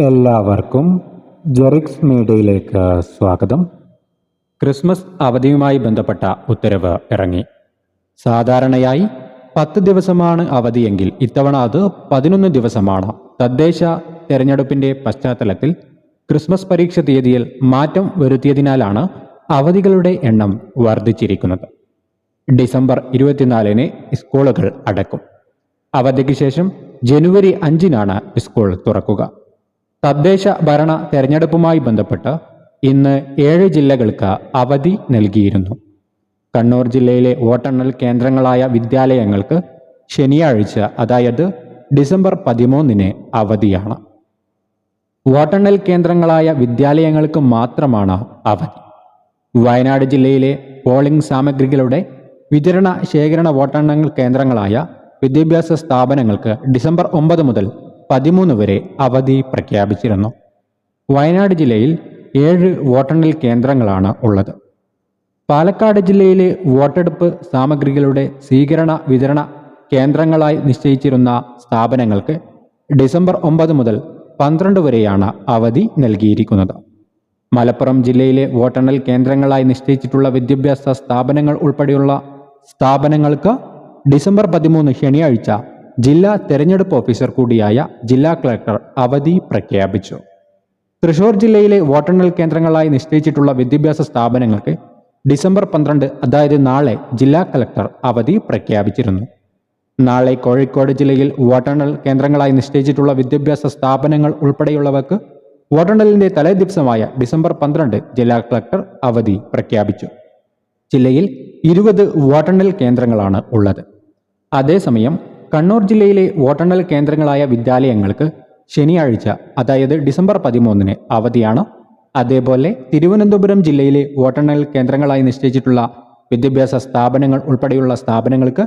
എല്ലാവർക്കും ജെറിക്സ് മീഡിയയിലേക്ക് സ്വാഗതം. ക്രിസ്മസ് അവധിയുമായി ബന്ധപ്പെട്ട ഉത്തരവ് ഇറങ്ങി. സാധാരണയായി പത്ത് ദിവസമാണ് അവധിയെങ്കിൽ ഇത്തവണ അത് പതിനൊന്ന് ദിവസമാണ്. തദ്ദേശ തെരഞ്ഞെടുപ്പിന്റെ പശ്ചാത്തലത്തിൽ ക്രിസ്മസ് പരീക്ഷ തീയതിയിൽ മാറ്റം വരുത്തിയതിനാലാണ് അവധികളുടെ എണ്ണം വർദ്ധിച്ചിരിക്കുന്നത്. ഡിസംബർ ഇരുപത്തിനാലിന് സ്കൂളുകൾ അടക്കും. അവധിക്ക് ശേഷം ജനുവരി അഞ്ചിനാണ് സ്കൂൾ തുറക്കുക. തദ്ദേശ ഭരണ തെരഞ്ഞെടുപ്പുമായി ബന്ധപ്പെട്ട് ഇന്ന് ഏഴ് ജില്ലകൾക്ക് അവധി നൽകിയിരുന്നു. കണ്ണൂർ ജില്ലയിലെ വോട്ടെണ്ണൽ കേന്ദ്രങ്ങളായ വിദ്യാലയങ്ങൾക്ക് ശനിയാഴ്ച അതായത് ഡിസംബർ പതിമൂന്നിന് അവധിയാണ്. വോട്ടെണ്ണൽ കേന്ദ്രങ്ങളായ വിദ്യാലയങ്ങൾക്ക് മാത്രമാണ് അവധി. വയനാട് ജില്ലയിലെ പോളിംഗ് സാമഗ്രികളുടെ വിതരണ ശേഖരണ വോട്ടെണ്ണൽ കേന്ദ്രങ്ങളായ വിദ്യാഭ്യാസ സ്ഥാപനങ്ങൾക്ക് ഡിസംബർ ഒമ്പത് മുതൽ പതിമൂന്ന് വരെ അവധി പ്രഖ്യാപിച്ചിരുന്നു. വയനാട് ജില്ലയിൽ ഏഴ് വോട്ടെണ്ണൽ കേന്ദ്രങ്ങളാണ് ഉള്ളത്. പാലക്കാട് ജില്ലയിലെ വോട്ടെടുപ്പ് സാമഗ്രികളുടെ സ്വീകരണ വിതരണ കേന്ദ്രങ്ങളായി നിശ്ചയിച്ചിരുന്ന സ്ഥാപനങ്ങൾക്ക് ഡിസംബർ ഒമ്പത് മുതൽ പന്ത്രണ്ട് വരെയാണ് അവധി നൽകിയിരിക്കുന്നത്. മലപ്പുറം ജില്ലയിലെ വോട്ടെണ്ണൽ കേന്ദ്രങ്ങളായി നിശ്ചയിച്ചിട്ടുള്ള വിദ്യാഭ്യാസ സ്ഥാപനങ്ങൾ ഉൾപ്പെടെയുള്ള സ്ഥാപനങ്ങൾക്ക് ഡിസംബർ പതിമൂന്ന് ശനിയാഴ്ച ജില്ലാ തെരഞ്ഞെടുപ്പ് ഓഫീസർ കൂടിയായ ജില്ലാ കളക്ടർ അവധി പ്രഖ്യാപിച്ചു. തൃശൂർ ജില്ലയിലെ വോട്ടെണ്ണൽ കേന്ദ്രങ്ങളായി നിശ്ചയിച്ചിട്ടുള്ള വിദ്യാഭ്യാസ സ്ഥാപനങ്ങൾക്ക് ഡിസംബർ പന്ത്രണ്ട് അതായത് നാളെ ജില്ലാ കളക്ടർ അവധി പ്രഖ്യാപിച്ചിരുന്നു. നാളെ കോഴിക്കോട് ജില്ലയിൽ വോട്ടെണ്ണൽ കേന്ദ്രങ്ങളായി നിശ്ചയിച്ചിട്ടുള്ള വിദ്യാഭ്യാസ സ്ഥാപനങ്ങൾ ഉൾപ്പെടെയുള്ളവർക്ക് വോട്ടെണ്ണലിന്റെ തലേ ദിവസമായ ഡിസംബർ പന്ത്രണ്ട് ജില്ലാ കളക്ടർ അവധി പ്രഖ്യാപിച്ചു. ജില്ലയിൽ ഇരുപത് വോട്ടെണ്ണൽ കേന്ദ്രങ്ങളാണ് ഉള്ളത്. അതേസമയം കണ്ണൂർ ജില്ലയിലെ വോട്ടെണ്ണൽ കേന്ദ്രങ്ങളായ വിദ്യാലയങ്ങൾക്ക് ശനിയാഴ്ച അതായത് ഡിസംബർ പതിമൂന്നിന് അവധിയാണ്. അതേപോലെ തിരുവനന്തപുരം ജില്ലയിലെ വോട്ടെണ്ണൽ കേന്ദ്രങ്ങളായി നിശ്ചയിച്ചിട്ടുള്ള വിദ്യാഭ്യാസ സ്ഥാപനങ്ങൾ ഉൾപ്പെടെയുള്ള സ്ഥാപനങ്ങൾക്ക്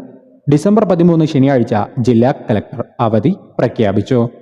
ഡിസംബർ പതിമൂന്ന് ശനിയാഴ്ച ജില്ലാ കലക്ടർ അവധി പ്രഖ്യാപിച്ചു.